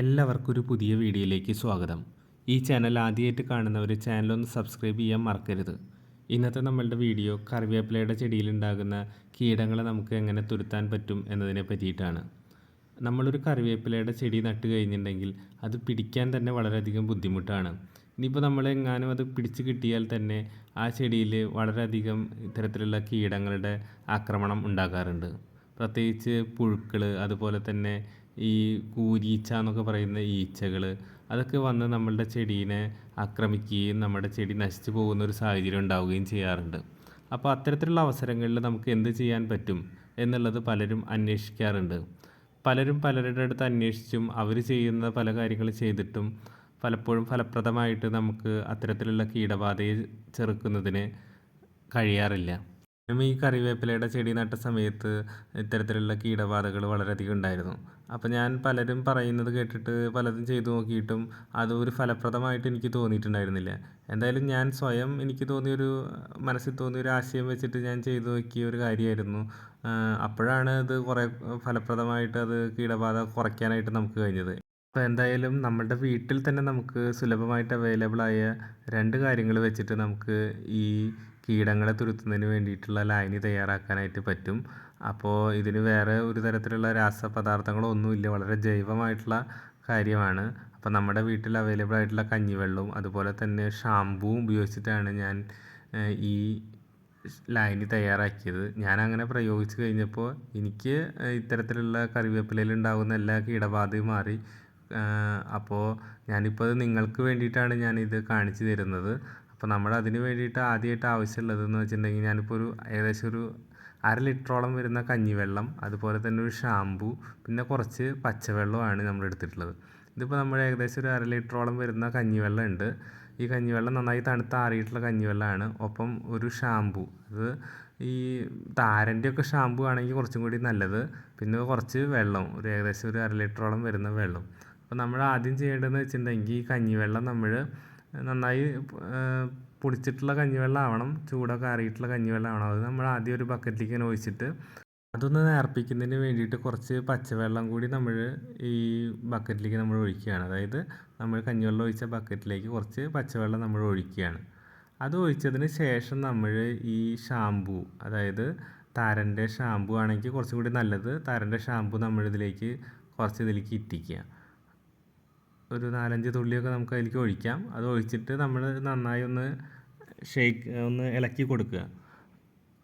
എല്ലാവർക്കും ഒരു പുതിയ വീഡിയോയിലേക്ക് സ്വാഗതം. ഈ ചാനൽ ആദ്യമായിട്ട് കാണുന്നവർ ചാനലൊന്ന് സബ്സ്ക്രൈബ് ചെയ്യാൻ മറക്കരുത്. ഇന്നത്തെ നമ്മളുടെ വീഡിയോ കറിവേപ്പിലയുടെ ചെടിയിലുണ്ടാകുന്ന കീടങ്ങളെ നമുക്ക് എങ്ങനെ തുരുത്താൻ പറ്റും എന്നതിനെ പറ്റിയിട്ടാണ്. നമ്മളൊരു കറിവേപ്പിലയുടെ ചെടി നട്ട് കഴിഞ്ഞിട്ടുണ്ടെങ്കിൽ അത് പിടിക്കാൻ തന്നെ വളരെയധികം ബുദ്ധിമുട്ടാണ്. ഇനിയിപ്പോൾ നമ്മൾ എങ്ങാനും അത് പിടിച്ച് കിട്ടിയാൽ തന്നെ ആ ചെടിയിൽ വളരെയധികം ഇത്തരത്തിലുള്ള കീടങ്ങളുടെ ആക്രമണം ഉണ്ടാകാറുണ്ട്. പ്രത്യേകിച്ച് പുഴുക്കൾ അതുപോലെ തന്നെ ഈ കൂരീച്ച എന്നൊക്കെ പറയുന്ന ഈച്ചകൾ അതൊക്കെ വന്ന് നമ്മളുടെ ചെടീനെ ആക്രമിക്കുകയും നമ്മുടെ ചെടി നശിച്ചു പോകുന്ന ഒരു സാഹചര്യം ഉണ്ടാവുകയും ചെയ്യാറുണ്ട്. അപ്പോൾ അത്തരത്തിലുള്ള അവസരങ്ങളിൽ നമുക്ക് എന്ത് ചെയ്യാൻ പറ്റും എന്നുള്ളത് പലരും അന്വേഷിക്കാറുണ്ട്. പലരും പലരുടെ അടുത്ത് അന്വേഷിച്ചും അവർ ചെയ്യുന്ന പല കാര്യങ്ങൾ ചെയ്തിട്ടും പലപ്പോഴും ഫലപ്രദമായിട്ട് നമുക്ക് അത്തരത്തിലുള്ള കീടബാധയെ ചെറുക്കുന്നതിന് കഴിയാറില്ല. ഈ കറിവേപ്പിലയുടെ ചെടി നട്ട സമയത്ത് ഇത്തരത്തിലുള്ള കീടബാധകൾ വളരെയധികം ഉണ്ടായിരുന്നു. അപ്പോൾ ഞാൻ പലരും പറയുന്നത് കേട്ടിട്ട് പലതും ചെയ്തു നോക്കിയിട്ടും അത് ഒരു ഫലപ്രദമായിട്ട് എനിക്ക് തോന്നിയിട്ടുണ്ടായിരുന്നില്ല. എന്തായാലും ഞാൻ സ്വയം എനിക്ക് തോന്നിയൊരു മനസ്സിൽ തോന്നിയൊരു ആശയം വെച്ചിട്ട് ഞാൻ ചെയ്തു നോക്കിയ ഒരു കാര്യമായിരുന്നു. അപ്പോഴാണ് ഇത് കുറേ ഫലപ്രദമായിട്ട് അത് കീടബാധ കുറയ്ക്കാനായിട്ട് നമുക്ക് കഴിഞ്ഞത്. അപ്പോൾ എന്തായാലും നമ്മുടെ വീട്ടിൽ തന്നെ നമുക്ക് സുലഭമായിട്ട് അവൈലബിൾ ആയ രണ്ട് കാര്യങ്ങൾ വെച്ചിട്ട് നമുക്ക് ഈ കീടങ്ങളെ തുരത്തുന്നതിന് വേണ്ടിയിട്ടുള്ള ലായനി തയ്യാറാക്കാനായിട്ട് പറ്റും. അപ്പോൾ ഇതിന് വേറെ ഒരു തരത്തിലുള്ള രാസപദാർത്ഥങ്ങളോ ഒന്നുമില്ല. വളരെ ജൈവമായിട്ടുള്ള കാര്യമാണ്. അപ്പോൾ നമ്മുടെ വീട്ടിൽ അവൈലബിൾ ആയിട്ടുള്ള കഞ്ഞിവെള്ളവും അതുപോലെ തന്നെ ഷാമ്പുവും ഉപയോഗിച്ചിട്ടാണ് ഞാൻ ഈ ലായനി തയ്യാറാക്കിയത്. ഞാൻ അങ്ങനെ പ്രയോഗിച്ച് കഴിഞ്ഞപ്പോൾ എനിക്ക് ഇത്തരത്തിലുള്ള കറിവേപ്പിലയിൽ ഉണ്ടാകുന്ന എല്ലാ കീടബാധയും മാറി. അപ്പോൾ ഞാനിപ്പോൾ നിങ്ങൾക്ക് വേണ്ടിയിട്ടാണ് ഞാനിത് കാണിച്ചു തരുന്നത്. അപ്പോൾ നമ്മൾ അതിന് വേണ്ടിയിട്ട് ആദ്യമായിട്ട് ആവശ്യമുള്ളതെന്ന് വെച്ചിട്ടുണ്ടെങ്കിൽ ഞാനിപ്പോൾ ഒരു ഏകദേശം ഒരു അര ലിറ്ററോളം വരുന്ന കഞ്ഞിവെള്ളം അതുപോലെ തന്നെ ഒരു ഷാമ്പു പിന്നെ കുറച്ച് പച്ചവെള്ളമാണ് നമ്മൾ എടുത്തിട്ടുള്ളത്. ഇതിപ്പോൾ നമ്മൾ ഏകദേശം ഒരു അര ലിറ്ററോളം വരുന്ന കഞ്ഞിവെള്ളം ഉണ്ട്. ഈ കഞ്ഞിവെള്ളം നന്നായി തണുത്ത് ആറിയിട്ടുള്ള കഞ്ഞിവെള്ളമാണ്. ഒപ്പം ഒരു ഷാമ്പു അത് ഈ താരന്റെ ഒക്കെ ഷാമ്പു ആണെങ്കിൽ കുറച്ചും കൂടി നല്ലത്. പിന്നെ കുറച്ച് വെള്ളം ഒരു ഏകദേശം ഒരു അര ലിറ്ററോളം വരുന്ന വെള്ളം. അപ്പോൾ നമ്മൾ ആദ്യം ചെയ്യേണ്ടതെന്ന് വെച്ചിട്ടുണ്ടെങ്കിൽ ഈ കഞ്ഞിവെള്ളം നമ്മൾ നന്നായി പുളിച്ചിട്ടുള്ള കഞ്ഞിവെള്ളം ആവണം ചൂടൊക്കെ ആറിയിട്ടുള്ള കഞ്ഞിവെള്ളം ആവണം അത് നമ്മൾ ആദ്യം ഒരു ബക്കറ്റിലേക്ക് ഇങ്ങനെ ഒഴിച്ചിട്ട് അതൊന്ന് നേർപ്പിക്കുന്നതിന് വേണ്ടിയിട്ട് കുറച്ച് പച്ചവെള്ളം കൂടി നമ്മൾ ഈ ബക്കറ്റിലേക്ക് നമ്മൾ ഒഴിക്കുകയാണ്. അതായത് നമ്മൾ കഞ്ഞിവെള്ളം ഒഴിച്ച ബക്കറ്റിലേക്ക് കുറച്ച് പച്ചവെള്ളം നമ്മൾ ഒഴിക്കുകയാണ്. അത് ഒഴിച്ചതിന് ശേഷം നമ്മൾ ഈ ഷാംപൂ അതായത് താരന്റെ ഷാംപൂ ആണെങ്കിൽ കുറച്ചും കൂടി നല്ലത് താരന്റെ ഷാംപൂ നമ്മളിതിലേക്ക് കുറച്ച് ഇതിലേക്ക് ഇറ്റിക്കുക ഒരു നാലഞ്ച് തുള്ളിയൊക്കെ നമുക്ക് അതിലേക്ക് ഒഴിക്കാം. അത് ഒഴിച്ചിട്ട് നമ്മൾ നന്നായി ഒന്ന് ഷേക്ക് ഒന്ന് ഇളക്കി കൊടുക്കുക.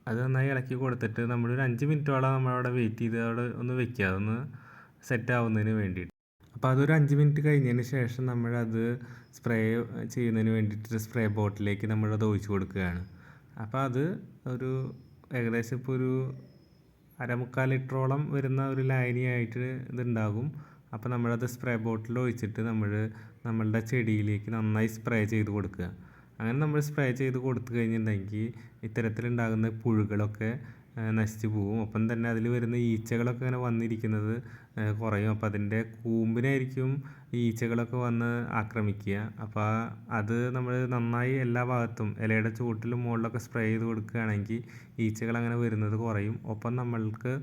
അത് നന്നായി ഇളക്കി കൊടുത്തിട്ട് നമ്മൾ നമ്മളൊരു അഞ്ച് മിനിറ്റോളം നമ്മളവിടെ വെയിറ്റ് ചെയ്ത് അവിടെ ഒന്ന് വെക്കുക. അതൊന്ന് സെറ്റ് ആവുന്നതിന് വേണ്ടിയിട്ട്. അപ്പോൾ അതൊരു അഞ്ച് മിനിറ്റ് കഴിഞ്ഞതിന് ശേഷം നമ്മളത് സ്പ്രേ ചെയ്യുന്നതിന് വേണ്ടിയിട്ട് സ്പ്രേ ബോട്ടിലേക്ക് നമ്മളത് ഒഴിച്ചു കൊടുക്കുകയാണ്. അപ്പോൾ അത് ഒരു ഏകദേശം ഇപ്പോൾ ഒരു അരമുക്കാൽ ലിറ്ററോളം വരുന്ന ഒരു ലായനിയായിട്ട് ഇതുണ്ടാകും. അപ്പോൾ നമ്മളത് സ്പ്രേ ബോട്ടിൽ ഒഴിച്ചിട്ട് നമ്മൾ നമ്മളുടെ ചെടിയിലേക്ക് നന്നായി സ്പ്രേ ചെയ്ത് കൊടുക്കുക. അങ്ങനെ നമ്മൾ സ്പ്രേ ചെയ്ത് കൊടുത്തു കഴിഞ്ഞിട്ടുണ്ടെങ്കിൽ ഇത്തരത്തിലുണ്ടാകുന്ന പുഴുകളൊക്കെ നശിച്ചു പോകും ഒപ്പം തന്നെ അതിൽ വരുന്ന ഈച്ചകളൊക്കെ ഇങ്ങനെ വന്നിരിക്കുന്നത് കുറയും. അപ്പോൾ അതിന്റെ കൂമ്പിനായിരിക്കും ഈച്ചകളൊക്കെ വന്ന് ആക്രമിക്കുക. അപ്പോൾ അത് നമ്മൾ നന്നായി എല്ലാ ഭാഗത്തും ഇലയുടെ ചുവട്ടിലും മുകളിലൊക്കെ സ്പ്രേ ചെയ്ത് കൊടുക്കുകയാണെങ്കിൽ ഈച്ചകൾ അങ്ങനെ വരുന്നത് കുറയും. ഒപ്പം നമ്മൾക്ക്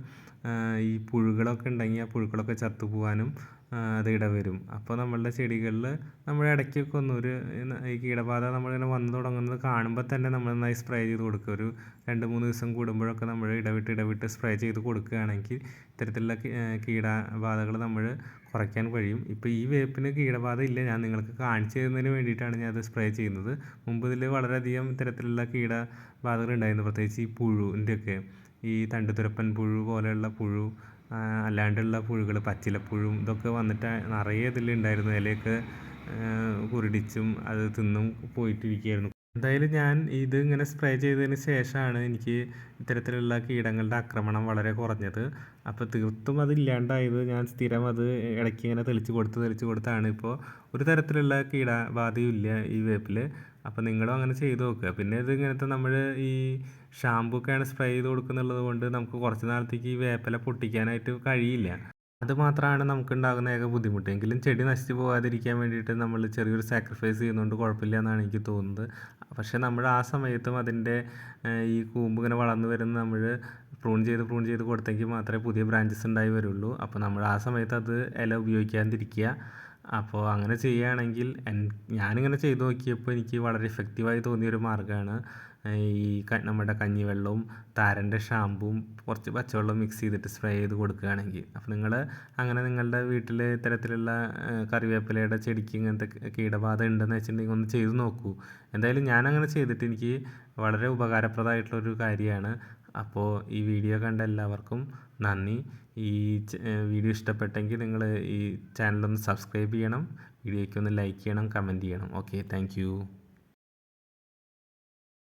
ഈ പുഴുക്കളൊക്കെ ഉണ്ടെങ്കിൽ ആ പുഴുക്കളൊക്കെ ചത്തുപോകാനും അത് ഇടവരും അപ്പോൾ നമ്മളുടെ ചെടികളിൽ നമ്മൾ ഇടയ്ക്കൊക്കെ ഒന്ന് ഒരു ഈ കീടബാധ നമ്മളിങ്ങനെ വന്നു തുടങ്ങുന്നത് കാണുമ്പോൾ തന്നെ നമ്മൾ നന്നായി സ്പ്രേ ചെയ്ത് കൊടുക്കുക ഒരു രണ്ട് മൂന്ന് ദിവസം കൂടുമ്പോഴൊക്കെ നമ്മൾ ഇടവിട്ട് ഇടവിട്ട് സ്പ്രേ ചെയ്ത് കൊടുക്കുകയാണെങ്കിൽ ഇത്തരത്തിലുള്ള കീടബാധകൾ നമ്മൾ കുറയ്ക്കാൻ കഴിയും. ഇപ്പോൾ ഈ വേപ്പിന് കീടബാധ ഇല്ല. ഞാൻ നിങ്ങൾക്ക് കാണിച്ചു തരുന്നതിന് വേണ്ടിയിട്ടാണ് ഞാൻ അത് സ്പ്രേ ചെയ്യുന്നത്. മുമ്പ് ഇതിൽ വളരെയധികം ഇത്തരത്തിലുള്ള കീടബാധകൾ ഉണ്ടായിരുന്നു. പ്രത്യേകിച്ച് ഈ പുഴുവിന്റെയൊക്കെ ഈ തണ്ടുതുരപ്പൻ പുഴു പോലെയുള്ള പുഴു അല്ലാണ്ടുള്ള പുഴുകൾ പച്ചിലപ്പുഴും ഇതൊക്കെ വന്നിട്ട് നിറയെ ഇതിലുണ്ടായിരുന്നു ഇലയൊക്കെ കുരുടിച്ചും അത് തിന്നും പോയിട്ടിരിക്കുകയായിരുന്നു. എന്തായാലും ഞാൻ ഇത് ഇങ്ങനെ സ്പ്രേ ചെയ്തതിന് ശേഷമാണ് എനിക്ക് ഇത്തരത്തിലുള്ള കീടങ്ങളുടെ ആക്രമണം വളരെ കുറഞ്ഞത്. അപ്പോൾ തീർത്തും അതില്ലാണ്ടായത് ഞാൻ സ്ഥിരം അത് ഇടയ്ക്ക് ഇങ്ങനെ തെളിച്ച് കൊടുത്ത് തെളിച്ച് കൊടുത്താണ് ഇപ്പോൾ ഒരു തരത്തിലുള്ള കീടബാധയും ഇല്ല ഈ വേപ്പിൽ അപ്പോൾ നിങ്ങളും അങ്ങനെ ചെയ്ത് നോക്കുക. പിന്നെ ഇത് ഇങ്ങനത്തെ നമ്മൾ ഈ ഷാമ്പൂ ഒക്കെയാണ് സ്പ്രേ ചെയ്ത് കൊടുക്കുന്നുള്ളത് കൊണ്ട് നമുക്ക് കുറച്ച് നാളത്തേക്ക് ഈ വേപ്പില പൊട്ടിക്കാനായിട്ട് കഴിയില്ല. അത് മാത്രമാണ് നമുക്കുണ്ടാകുന്ന ഏക ബുദ്ധിമുട്ട്. എങ്കിലും ചെടി നശിച്ചു പോകാതിരിക്കാൻ വേണ്ടിയിട്ട് നമ്മൾ ചെറിയൊരു സാക്രിഫൈസ് ചെയ്യുന്നതുകൊണ്ട് കുഴപ്പമില്ല എന്നാണ് എനിക്ക് തോന്നുന്നത്. പക്ഷേ നമ്മൾ ആ സമയത്തും അതിന്റെ ഈ കൂമ്പ് ഇങ്ങനെ വളർന്നു വരുന്ന നമ്മൾ പ്രൂൺ ചെയ്ത് പ്രൂൺ ചെയ്ത് കൊടുത്തെങ്കിൽ മാത്രമേ പുതിയ ബ്രാഞ്ചസ് ഉണ്ടായി വരുള്ളൂ. അപ്പോൾ നമ്മൾ ആ സമയത്ത് അത് ഇല ഉപയോഗിക്കാതിരിക്കുക. അപ്പോൾ അങ്ങനെ ചെയ്യുകയാണെങ്കിൽ ഞാനിങ്ങനെ ചെയ്ത് നോക്കിയപ്പോൾ എനിക്ക് വളരെ ഇഫക്റ്റീവായി തോന്നിയൊരു മാർഗമാണ് ഈ നമ്മുടെ കഞ്ഞിവെള്ളവും താരന്റെ ഷാമ്പുവും കുറച്ച് പച്ചവെള്ളവും മിക്സ് ചെയ്തിട്ട് സ്പ്രേ ചെയ്ത് കൊടുക്കുകയാണെങ്കിൽ. അപ്പോൾ നിങ്ങൾ അങ്ങനെ നിങ്ങളുടെ വീട്ടിൽ ഇത്തരത്തിലുള്ള കറിവേപ്പിലയുടെ ചെടിക്ക് ഇങ്ങനത്തെ കീടബാധ ഉണ്ടെന്ന് വെച്ചിട്ടുണ്ടെങ്കിൽ ഒന്ന് ചെയ്ത് നോക്കൂ. എന്തായാലും ഞാനങ്ങനെ ചെയ്തിട്ട് എനിക്ക് വളരെ ഉപകാരപ്രദമായിട്ടുള്ളൊരു കാര്യമാണ്. അപ്പോൾ ഈ വീഡിയോ കണ്ട എല്ലാവർക്കും നന്ദി. ഈ വീഡിയോ ഇഷ്ടപ്പെട്ടെങ്കിൽ നിങ്ങൾ ഈ ചാനലൊന്ന് സബ്സ്ക്രൈബ് ചെയ്യണം. വീഡിയോയ്ക്ക് ഒന്ന് ലൈക്ക് ചെയ്യണം കമന്റ് ചെയ്യണം. Okay thank